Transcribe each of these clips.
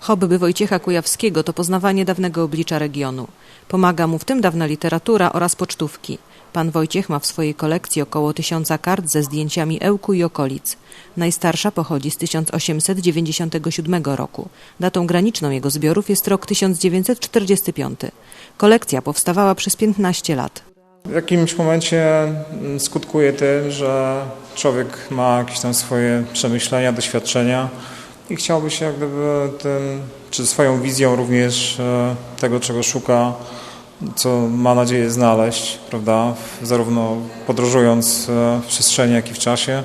Hobby Wojciecha Kujawskiego to poznawanie dawnego oblicza regionu. Pomaga mu w tym dawna literatura oraz pocztówki. Pan Wojciech ma w swojej kolekcji około tysiąca kart ze zdjęciami Ełku i okolic. Najstarsza pochodzi z 1897 roku. Datą graniczną jego zbiorów jest rok 1945. Kolekcja powstawała przez 15 lat. W jakimś momencie mm, skutkuje tym, że człowiek ma jakieś tam swoje przemyślenia, doświadczenia i chciałby się jak gdyby tym, czy swoją wizją również e, tego, czego szuka, co ma nadzieję znaleźć, prawda, zarówno podróżując e, w przestrzeni, jak i w czasie,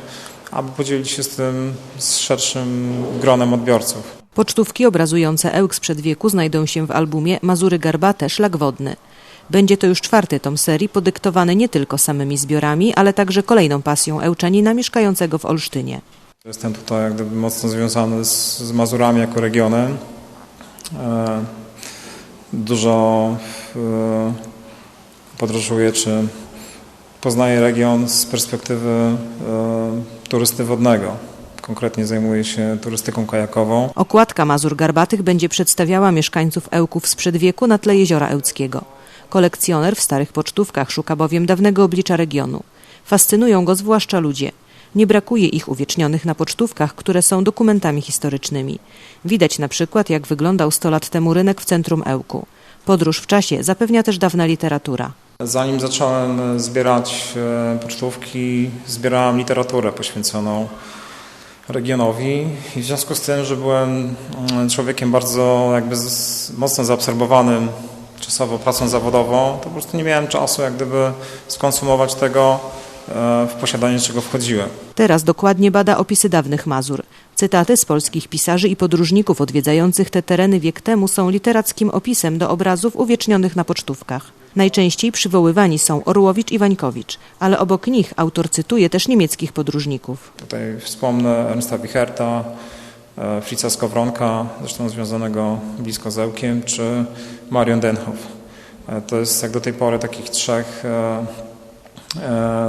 aby podzielić się z tym z szerszym gronem odbiorców. Pocztówki obrazujące Ełk sprzed wieku znajdą się w albumie Mazury Garbate Szlak Wodny. Będzie to już czwarty tom serii, podyktowany nie tylko samymi zbiorami, ale także kolejną pasją Ełczanina mieszkającego w Olsztynie. Jestem tutaj jak gdyby mocno związany z, z Mazurami jako regionem. E, dużo e, podróżuję, czy poznaję region z perspektywy e, turysty wodnego. Konkretnie zajmuję się turystyką kajakową. Okładka Mazur Garbatych będzie przedstawiała mieszkańców Ełków sprzed wieku na tle jeziora Ełckiego. Kolekcjoner w starych pocztówkach szuka bowiem dawnego oblicza regionu. Fascynują go zwłaszcza ludzie. Nie brakuje ich uwiecznionych na pocztówkach, które są dokumentami historycznymi. Widać na przykład, jak wyglądał 100 lat temu rynek w centrum Ełku. Podróż w czasie zapewnia też dawna literatura. Zanim zacząłem zbierać e, pocztówki, zbierałem literaturę poświęconą regionowi i w związku z tym, że byłem mm, człowiekiem bardzo jakby mocno zaabsorbowanym czasowo pracą zawodową, to po prostu nie miałem czasu jak gdyby skonsumować tego, e, w posiadanie czego wchodziłem. Teraz dokładnie bada opisy dawnych Mazur. Cytaty z polskich pisarzy i podróżników odwiedzających te tereny wiek temu są literackim opisem do obrazów uwiecznionych na pocztówkach. Najczęściej przywoływani są Orłowicz i Wańkowicz, ale obok nich autor cytuje też niemieckich podróżników. Tutaj wspomnę Ernsta Wicherta, e, Fritza Skowronka, zresztą związanego blisko z Ełkiem, czy Marion Denhoff. E, To jest jak do tej pory takich trzech e, e,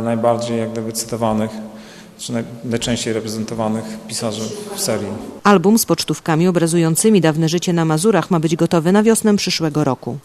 najbardziej jak gdyby cytowanych, czy naj, najczęściej reprezentowanych pisarzy w serii. Album z pocztówkami obrazującymi dawne życie na Mazurach ma być gotowy na wiosnę przyszłego roku.